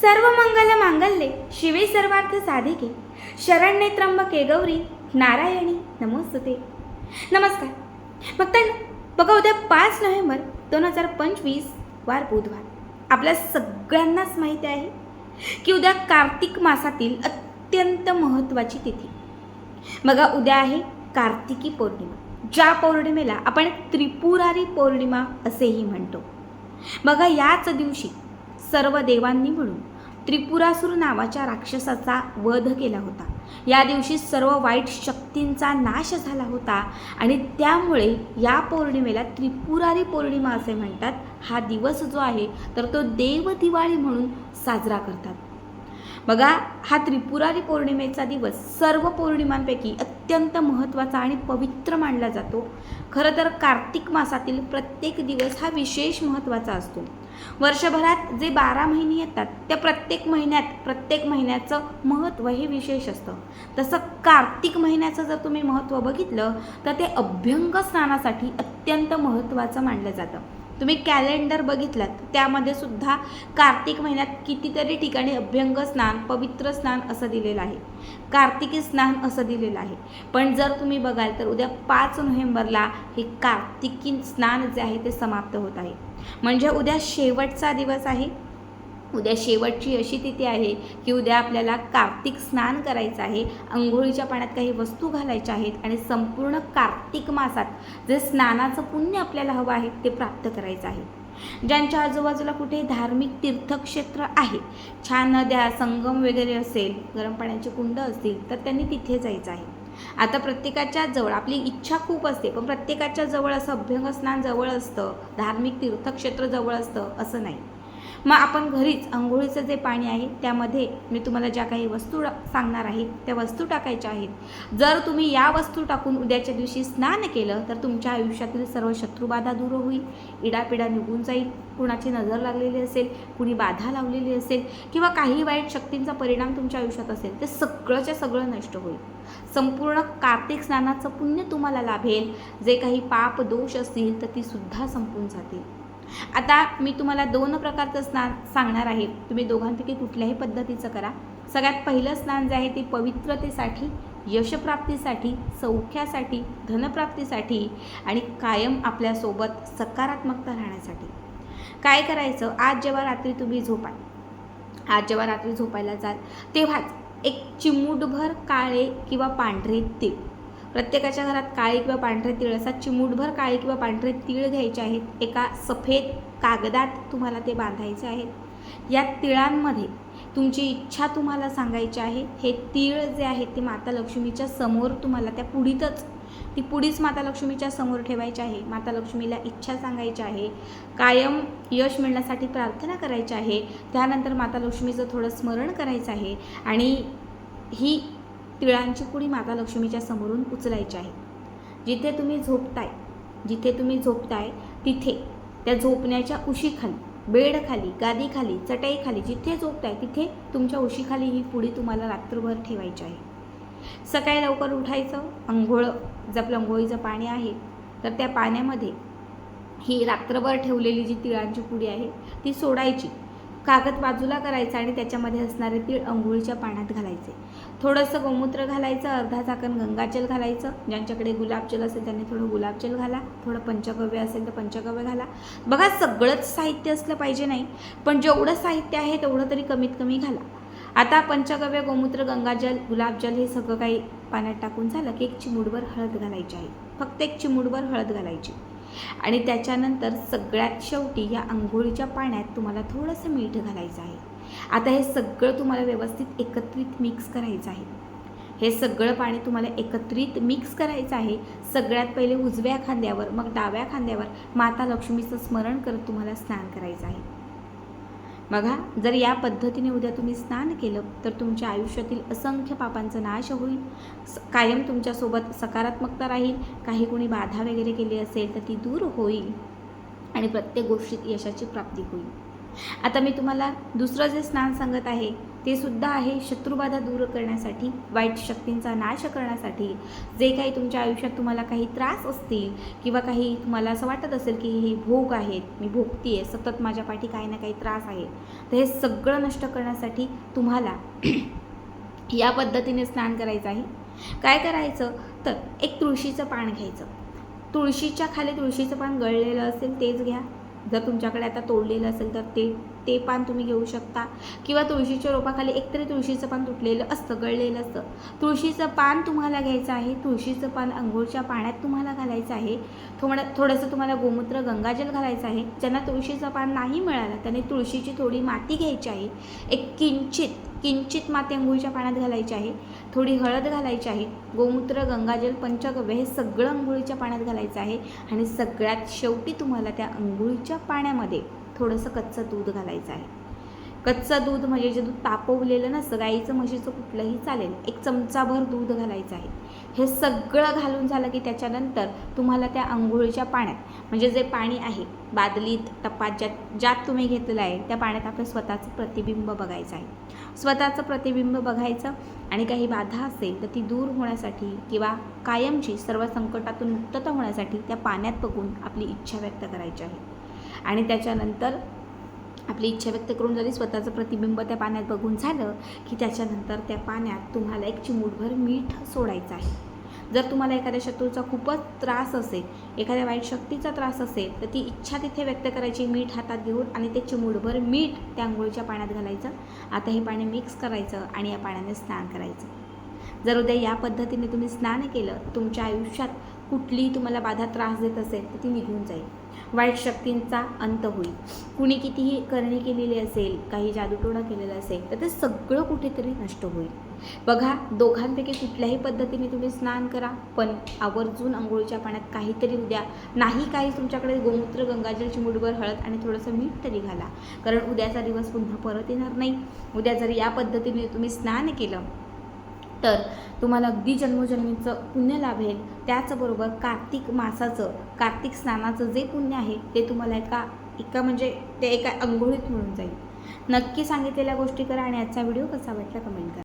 सर्व मंगल मांगल्ये. शिवे सर्वार्थ साधिके. शरण्ये त्र्यंबके गौरी. नारायणी नमोस्तुते. नमस्कार. भक्तांना बघा उद्या पाच नोव्हेंबर दोन हजार पंचवीस वार बुधवार. आपल्या सगळ्यांनाच माहिती आहे की उद्या कार्तिक मासातील अत्यंत महत्त्वाची तिथी. बघा उद्या आहे कार्तिकी पौर्णिमा. ज्या पौर्णिमेला आपण त्रिपुरारी पौर्णिमा असेही म्हणतो. बघा याच दिवशी सर्व देवांनी मिळून त्रिपुरासूर नावाच्या राक्षसाचा वध केला होता. या दिवशी सर्व वाईट शक्तींचा नाश झाला होता आणि त्यामुळे या पौर्णिमेला त्रिपुरारी पौर्णिमा असे म्हणतात. हा दिवस जो आहे तर तो देव दिवाळी म्हणून साजरा करतात. बघा हा त्रिपुरारी पौर्णिमेचा दिवस सर्व पौर्णिमांपैकी अत्यंत महत्त्वाचा आणि पवित्र मानला जातो. खरं तर कार्तिक मासातील प्रत्येक दिवस हा विशेष महत्त्वाचा असतो. वर्षभरात जे बारा महिने येतात त्या प्रत्येक महिन्यात प्रत्येक महिन्याचं महत्त्व हे विशेष असतं. तसं कार्तिक महिन्याचं जर तुम्ही महत्त्व बघितलं तर ते अभ्यंग स्नानासाठी अत्यंत महत्त्वाचं मानलं जातं. तुम्ही कॅलेंडर बघितलात त्यामध्ये सुद्धा कार्तिक महिन्यात कितीतरी ठिकाणी अभ्यंग स्नान पवित्र स्नान असं दिलेलं आहे. कार्तिकी स्नान असं दिलेलं आहे. पण जर तुम्ही बघाल तर उद्या पाच नोव्हेंबरला हे कार्तिकी स्नान जे आहे ते समाप्त होत आहे. म्हणजे उद्या शेवटचा दिवस आहे. उद्या शेवटची अशी तिथी आहे की उद्या आपल्याला कार्तिक स्नान करायचं आहे आंघोळीच्या पाण्यात काही वस्तू घालायच्या आहेत आणि संपूर्ण कार्तिक मासात जे स्नानाचं पुण्य आपल्याला हवं आहे ते प्राप्त करायचं आहे. ज्यांच्या आजूबाजूला कुठे धार्मिक तीर्थक्षेत्र आहे छान नद्या संगम वगैरे असेल गरम पाण्याची कुंड असतील तर त्यांनी तिथे जायचं आहे. आता प्रत्येकाच्या जवळ आपली इच्छा खूप असते पण प्रत्येकाच्या जवळ असं अभ्यंग स्नान जवळ असतं धार्मिक तीर्थक्षेत्र जवळ असतं असं नाही. मग आपण घरीच आंघोळीचं जे पाणी आहे त्यामध्ये मी तुम्हाला ज्या काही वस्तू सांगणार आहे त्या वस्तू टाकायच्या आहेत. जर तुम्ही या वस्तू टाकून उद्याच्या दिवशी स्नान केलं तर तुमच्या आयुष्यातील सर्व शत्रुबाधा दूर होईल. इडापिडा निघून जाईल. कुणाची नजर लागलेली असेल कुणी बाधा लावलेली असेल किंवा काही वाईट शक्तींचा परिणाम तुमच्या आयुष्यात असेल ते सगळंच्या सगळं नष्ट होईल. संपूर्ण कार्तिक स्नानाचं पुण्य तुम्हाला लाभेल. जे काही पाप दोष असतील तर ती सुद्धा संपून जातील. आता मी तुम्हाला दोन प्रकारचं स्नान सांगणार आहे. तुम्ही दोघांपैकी कुठल्याही पद्धतीचं करा. सगळ्यात पहिलं स्नान जे आहे ते पवित्रतेसाठी यशप्राप्तीसाठी सौख्यासाठी धनप्राप्तीसाठी आणि कायम आपल्यासोबत सकारात्मकता राहण्यासाठी. काय करायचं? आज जेव्हा रात्री तुम्ही झोपाल आज जेव्हा रात्री झोपायला जाल तेव्हाच एक चिमूटभर काळे किंवा पांढरे तीळ प्रत्येकाच्या घरात काळे किंवा पांढरे तीळ असतात. चिमूटभर काळे किंवा पांढरे तीळ घ्यायचे आहेत. एका सफेद कागदात तुम्हाला ते बांधायचे आहेत. या तिळांमध्ये तुमची इच्छा तुम्हाला सांगायची आहे. हे तीळ जे आहेत ते माता लक्ष्मीच्या समोर तुम्हाला त्या पुढीतच ती पुढीच माता लक्ष्मीच्या समोर ठेवायची आहे. माता लक्ष्मीला इच्छा सांगायची आहे. कायम यश मिळण्यासाठी प्रार्थना करायची आहे. त्यानंतर माता लक्ष्मीचं थोडं स्मरण करायचं आहे. आणि ही तिळांची पुडी माता लक्ष्मीच्या समोरून उचलायची आहे. जिथे तुम्ही झोपताय जिथे तुम्ही झोपताय तिथे त्या झोपण्याच्या उशीखाली बेडखाली गादीखाली चटाईखाली जिथे झोपताय तिथे तुमच्या उशीखाली ही पुडी तुम्हाला रात्रभर ठेवायची आहे. सकाळी लवकर उठायचं अंघोळ जर आपलं अंघोळीचं पाणी आहे तर त्या पाण्यामध्ये ही रात्रभर ठेवलेली जी तिळांची पुडी आहे ती सोडायची. कागद बाजूला करायचा आणि त्याच्यामध्ये असणारे तीळ अंघोळीच्या पाण्यात घालायचे. थोडंसं गोमूत्र घालायचं अर्धा झाकण गंगाजल घालायचं. ज्यांच्याकडे गुलाबजल असेल त्यांनी थोडं गुलाबजल घाला थोडं पंचगव्य असेल तर पंचगव्य घाला. बघा सगळंच साहित्य असलं पाहिजे नाही पण जेवढं साहित्य आहे तेवढं तरी कमीत कमी घाला. आता पंचगव्य गोमूत्र गंगाजल गुलाबजल हे सगळं काही पाण्यात टाकून झालं की एक चिमूटभर हळद घालायची आहे. फक्त एक चिमूटभर हळद घालायची. आणि त्याच्यानंतर सगळ्यात शेवटी या आंघोळीच्या पाण्यात तुम्हाला थोडंसं मीठ घालायचं आहे. आता हे सगळं तुम्हाला व्यवस्थित एकत्रित मिक्स करायचं आहे. हे सगळं पाणी तुम्हाला एकत्रित मिक्स करायचं आहे. सगळ्यात पहिले उजव्या खांद्यावर मग डाव्या खांद्यावर माता लक्ष्मीचं स्मरण करत तुम्हाला स्नान करायचं आहे. बघा जर या पद्धतीने उद्या तुम्ही स्नान केलं तर तुमच्या आयुष्यातील असंख्य पापांचा नाश होईल. स- कायम तुमच्यासोबत सकारात्मकता राहील. काही कोणी बाधा वगैरे केली असेल तर ती दूर होईल आणि प्रत्येक गोष्टीत यशाची प्राप्ती होईल. आता मी तुम्हाला दुसरं जे स्नान सांगत आहे ते सुद्धा आहे शत्रुबाधा दूर करण्यासाठी वाईट शक्तींचा नाश करण्यासाठी. जे काही तुमच्या आयुष्यात तुम्हाला काही त्रास असतील किंवा काही तुम्हाला असं वाटत असेल की हे भोग आहेत मी भोगती आहे सतत माझ्या पाठी काही ना काही त्रास आहे तर हे सगळं नष्ट करण्यासाठी तुम्हाला या पद्धतीने स्नान करायचं आहे. काय करायचं? तर एक तुळशीचं पान घ्यायचं. तुळशीच्या खाली तुळशीचं पान गळलेलं असेल तेच घ्या. जर तुमच्याकडे आता तोडलेलं असेल तर ते ते पान तुम्ही घेऊ शकता. किंवा तुळशीच्या रोपाखाली एकतरी तुळशीचं पान तुटलेलं असतं गळलेलं असतं. तुळशीचं पान तुम्हाला घ्यायचं आहे तुळशीचं पान अंघोळच्या पाण्यात तुम्हाला घालायचं आहे. थोडं थोडंसं तुम्हाला गोमूत्र गंगाजल घालायचं आहे. ज्यांना तुळशीचं पान नाही मिळालं त्यांनी तुळशीची थोडी माती घ्यायची आहे. एक किंचित किंचित माती अंघोळीच्या पाण्यात घालायची आहे. थोडी हळद घालायची आहे. गोमूत्र गंगाजल पंचगव्य हे सगळं अंघोळीच्या पाण्यात घालायचं आहे. आणि सगळ्यात शेवटी तुम्हाला त्या अंघोळीच्या पाण्यामध्ये थोडंसं कच्चं दूध घालायचं आहे. कच्चं दूध म्हणजे जे दूध तापवलेलं नसतं गाईचं म्हशीचं कुठलंही चालेल एक चमचाभर दूध घालायचं आहे. हे सगळं घालून झालं की त्याच्यानंतर तुम्हाला त्या आंघोळीच्या पाण्यात म्हणजे जे पाणी आहे बादलीत टपात ज्यात ज्यात तुम्ही घेतलेलं आहे त्या पाण्यात आपलं स्वतःचं प्रतिबिंब बघायचं आहे. स्वतःचं प्रतिबिंब बघायचं आणि काही बाधा असेल तर ती दूर होण्यासाठी किंवा कायमची सर्व संकटातून मुक्तता होण्यासाठी त्या पाण्यात बघून आपली इच्छा व्यक्त करायची आहे. आणि त्याच्यानंतर आपली इच्छा व्यक्त करून जरी स्वतःचं प्रतिबिंब त्या पाण्यात बघून झालं की त्याच्यानंतर त्या पाण्यात तुम्हाला एक चिमूटभर मीठ सोडायचं आहे. जर तुम्हाला एखाद्या शत्रूचा खूपच त्रास असेल एखाद्या वाईट शक्तीचा त्रास असेल तर ती इच्छा तिथे व्यक्त करायची मीठ हातात घेऊन आणि ते चिमूटभर मीठ त्या आंघोळीच्या पाण्यात घालायचं. आता हे पाणी मिक्स करायचं आणि या पाण्याने स्नान करायचं. जर उद्या या पद्धतीने तुम्ही स्नान केलं तुमच्या आयुष्यात कुठलीही तुम्हाला बाधा त्रास देत असेल तर ती निघून जाईल. वाईट शक्तींचा अंत होईल. कुणी कितीही करणी केलेली असेल काही जादूटोणा केलेला असेल तर ते सगळं कुठेतरी नष्ट होईल. बघा दोघांपैकी कुठल्याही पद्धतीने तुम्ही स्नान करा पण आवर्जून आंघोळीच्या पाण्यात काहीतरी उद्या नाही काही तुमच्याकडे गोमूत्र गंगाजल चिमुडभर हळद आणि थोडंसं मीठ तरी घाला. कारण उद्याचा दिवस पुन्हा परत येणार नाही. उद्या जर या पद्धतीने तुम्ही स्नान केलं तर तुम्हाला अगदी जन्मोजन्मीचं पुण्य लाभेल. त्याचबरोबर कार्तिक मासाचं कार्तिक स्नानाचं जे पुण्य आहे ते तुम्हाला एका एका म्हणजे ते एका अंघोळीत मिळून जाईल. नक्की सांगितलेल्या गोष्टी करा आणि आजचा व्हिडिओ कसा वाटला कमेंट करा.